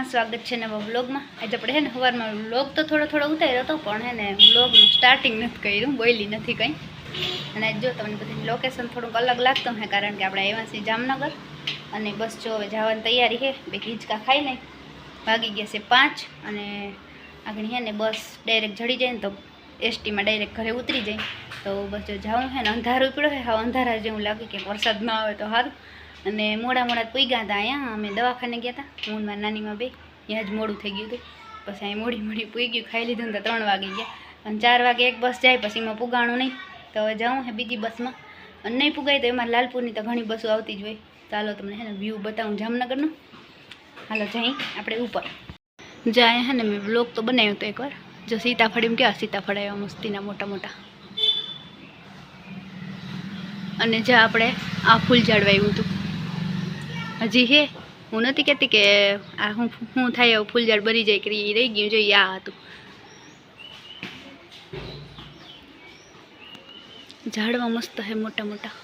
હા સ્વાગત છે નવા વ્લોગમાં. આજે આપણે હે ને સવારમાં વ્લોગ તો થોડો થોડો ઉતાર્યો હતો, પણ હે ને વ્લોગનું સ્ટાર્ટિંગ નથી કર્યું બોલી નથી કંઈ. અને જો તમને બધી લોકેશન થોડુંક અલગ લાગતું હે કારણ કે આપણે આવ્યા છીએ જામનગર. અને બસ જો હવે જવાની તૈયારી છે, બે હિંચકા ખાઈ લઈ. ભાગી ગયા છે પાંચ અને આગળ હે ને બસ ડાયરેક્ટ જડી જાય ને તો એસટીમાં ડાયરેક્ટ ઘરે ઉતરી જાય. તો બસ જો જાઉં હે ને, અંધારું પડ્યો હે હા અંધારા જેવું લાગે કે વરસાદ ન આવે તો સારું. અને મોડા મોડા પૂગ્યા હતા અહીંયા. અમે દવાખાને ગયા હતા. હું મારા નાનીમાં બે. ત્યાં જ મોડું થઈ ગયું હતું. પછી અહીં મોડી મોડી પૂઈ ગયું ખાઈ લીધું ને તો ત્રણ વાગી ગયા. અને ચાર વાગે એક બસ જાય, પછી એમાં પુગાણું નહીં. તો હવે જાઉં હે બીજી બસમાં. અને નહીં પુગાય તો એમાં લાલપુરની તો ઘણી બસો આવતી જ હોય. ચાલો તમને હે ને વ્યૂ બતાવું જામનગરનું. હાલો જઈ આપણે ઉપર. જાય હે ને મેં બ્લોગ તો બનાવ્યો હતો એકવાર. જો સીતાફળ એમ કેવા સીતાફળ આવ્યા મસ્તીના, મોટા મોટા. અને જ્યાં આપણે આ ફૂલ જાળવાયું હતું. હજી હે? હું નથી કહેતી કે આ હું હું થાય એવું ફૂલ ઝાડ બરી જાય કે એ રહી ગયું જોઈએ આ હતું. ઝાડવા મસ્ત હે મોટા મોટા.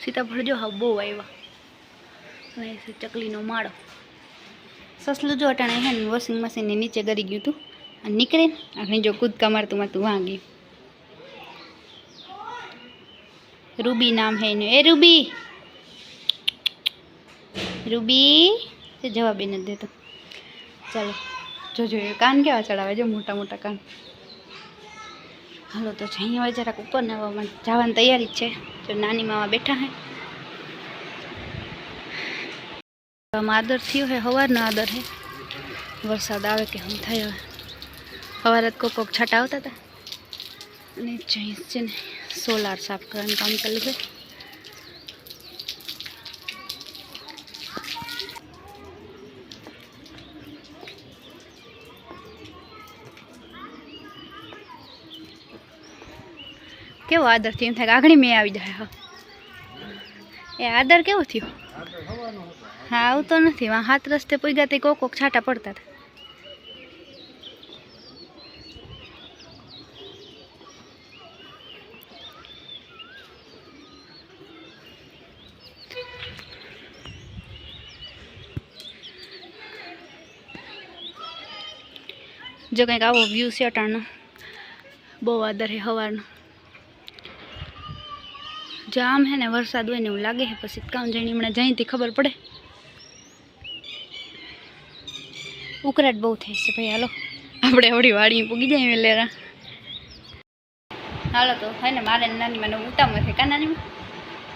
સીતાફળ જો હા બહુ આવ્યા અને ચકલીનો માળો. સસલું જો અટાણે હે ને વોશિંગ મશીનની નીચે ગરી ગયું હતું અને નીકળે આપણે જો કૂદકા મારતું મારતું વાં ગયું રૂબી નામ હે એનું. એ રૂબી! રૂબી, તે જવાબ એ નથી દેતો. ચાલો જોજો એ કાન કેવા ચડાવે છે, મોટા મોટા કાન. હાલો, તો જઈએ હવે જરાક ઉપર ને હવે જવાની તૈયારી જ છે. જો નાની મામા બેઠા હે. આદર થયો હે સવારનો આદર હે. વરસાદ આવે કે હમ થાય હવે. સવારે જ કોક કોક છાંટા આવતા હતા. અને જઈશ છે ને, સોલાર સાફ કરવાનું કામ ચાલુ છે. કેવો કેવો આદર થયો? એમ થાય કે આગળ મેં આવી જાય, હા. એ આદર કેવો થયો? હા આવતો નથી. વાં હાથ રસ્તે પૂગ્યા તે કોક કોક છાંટા પડતા હતા. જો કંઈક આવો વ્યૂ છે અટાણનો. બહુ આદર છે સવારનો જામ હે ને વરસાદ હોય ને એવું લાગે છે પછી કામ જઈને હમણાં જઈતી ખબર પડે. ઉકરાટ બહુ થાય છે ભાઈ હાલો. આપણે આવડી વાડી પૂગી જાય વેલેરા હાલો તો હે ને મારે ને નાની મને ઉતામાં છે કા નાની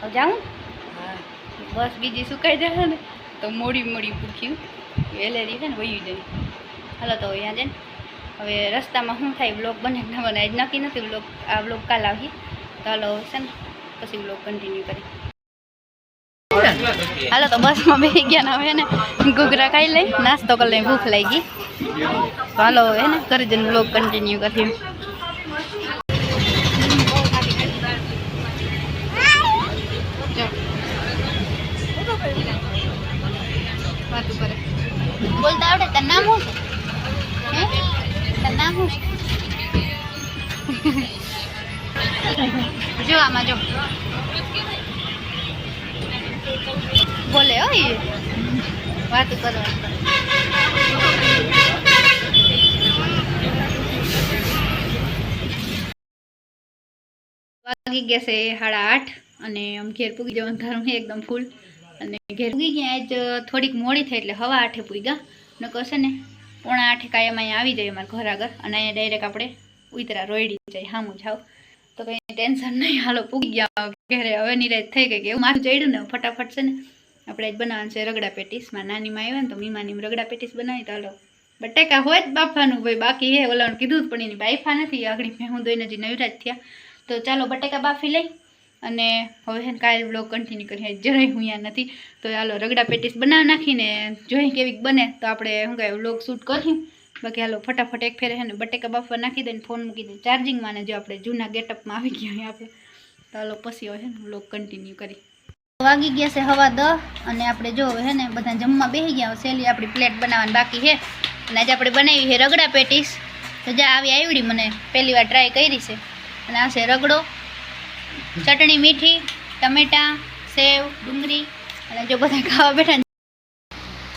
હવે જાઉં? બસ બીજી સુકાઈ જશે ને તો મોડી મોડી પૂખ્યું વેલેરી છે ને વયું જાય. હાલો તો અહીંયા જઈને હવે રસ્તામાં શું થાય બ્લોગ બને ના બને આજ નક્કી નથી બ્લોગ આ બ્લોગ કાલ આવીએ તો હાલો છે ને. પછી બ્લોગ કન્ટિન્યુ કરી હાલો, તો બસમાં બેસી ગયા હવે ને ઘૂઘરા ખાઈ લઈ, નાસ્તો કરી લઈ, ભૂખ લાગી. તો હાલો હે ને કરી જઈને બ્લોગ કન્ટિન્યુ કરે બોલતા આવડે? તાર નામ હું? હે નામ શું જો આમાં જો. બોલે હો ઈ. વાતું કરવા વાગી ગયા છે સાડા આઠ અને આમ ઘેર પૂગી જવાનું ઘરમાં એકદમ ફૂલ અને ઘેર પૂગી ગયા જ થોડીક મોડી થઈ એટલે હવા આઠે પૂગ્યા. ન કશે ને, પોણા આઠે કાયમ અહીંયા આવી જાય અમારા ઘર આગળ. અને અહીંયા ડાયરેક્ટ આપણે ઉતરા રોયડી જાય, હામું જાવ ટેન્શન નહીં. હાલો, પૂગી ગયા ઘરે. હવે નિરાશ થઈ ગઈ કે એવું માથું ચડ્યું ને, ફટાફટ છે ને, આપણે જ બનાવવાનું છે રગડા પેટીસમાં નાનીમાં આવ્યા ને તો મીમાની રગડા પેટીસ બનાવી તો હાલો. બટેકા હોય જ બાફાનું, ભાઈ, બાકી હે, ઓલાનું કીધું જ પણ એની બાફા નથી. આગળ હું દોઈને હજી નવરાજ થયા. તો ચાલો, બટેકા બાફી લઈ અને હવે છે કાલે બ્લોગ કન્ટિન્યુ કરીએ. જરાય હું અહીંયા નથી. તો હાલો, રગડા પેટીસ બનાવી નાખીને જોઈ કેવીક બને. તો આપણે, શું કહે બ્લોગ શૂટ કર્યું બાકી હાલો, ફટાફટ એક ફેરે છે ને બટેકા બાફવા નાખી દઈને ફોન મૂકી દે. ચાર્જિંગમાં ને જો આપણે જૂના ગેટઅપમાં આવી ગયા હોય આપણે. તો હાલો, પછી હોય ને બ્લોગ કન્ટિન્યુ કરી. વાગી ગયા છે હવા દહ અને આપણે જો હે ને બધા જમવા બેસી ગયા સહેલી આપણી પ્લેટ બનાવવાની બાકી છે. અને આજે આપણે બનાવી છે રગડા પેટીસ. તો જા આવી આવડી મને, પહેલી વાર ટ્રાય કરી છે. અને આ છે રગડો, ચટણી મીઠી, ટમેટાં, સેવ, ડુંગળી. અને જો બધા ખાવા બેઠા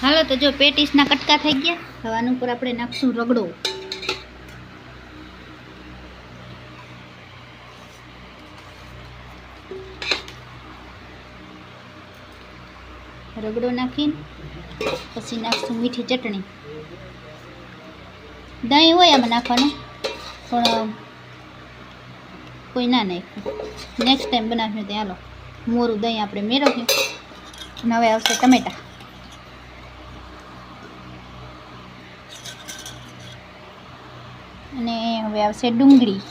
હાલો, તો જો પેટીસના કટકા થઈ ગયા. હવે આના ઉપર આપણે નાખશું રગડો. રગડો નાખીને પછી નાખશું મીઠી ચટણી. દહીં હોય આમાં નાખવાનું, પણ કોઈ ના નાખ્યું. નેક્સ્ટ ટાઈમ બનાવ્યું ત્યાં હાલો, મોરું દહીં આપણે મેળવ્યું અને આવશે ટમેટા અને હવે આવશે ડુંગળી.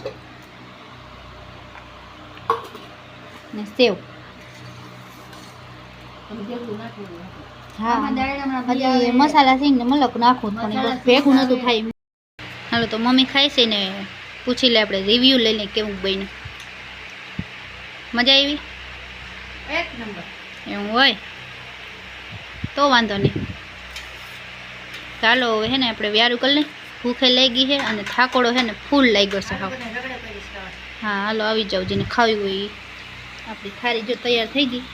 ને સેવ. હા મસાલા ને મલક નાખું પણ ભેગું નતું થાય હાલો તો મમ્મી ખાઈ છે ને પૂછી લે આપણે રિવ્યૂ લઈને કેવું બન્યું. મજા આવી? એક નંબર. એવું હોય? તો વાંધો નહીં. ચાલો હવે હે ને આપણે વ્યારું કરી ભૂખે લઈ ગઈ છે અને થાકોડો છે ને ફૂલ લાગ્યો છે હાવ. હા હાલો આવી જાવ જેને ખાવી હોય. આપણી થારી જો તૈયાર થઈ ગઈ.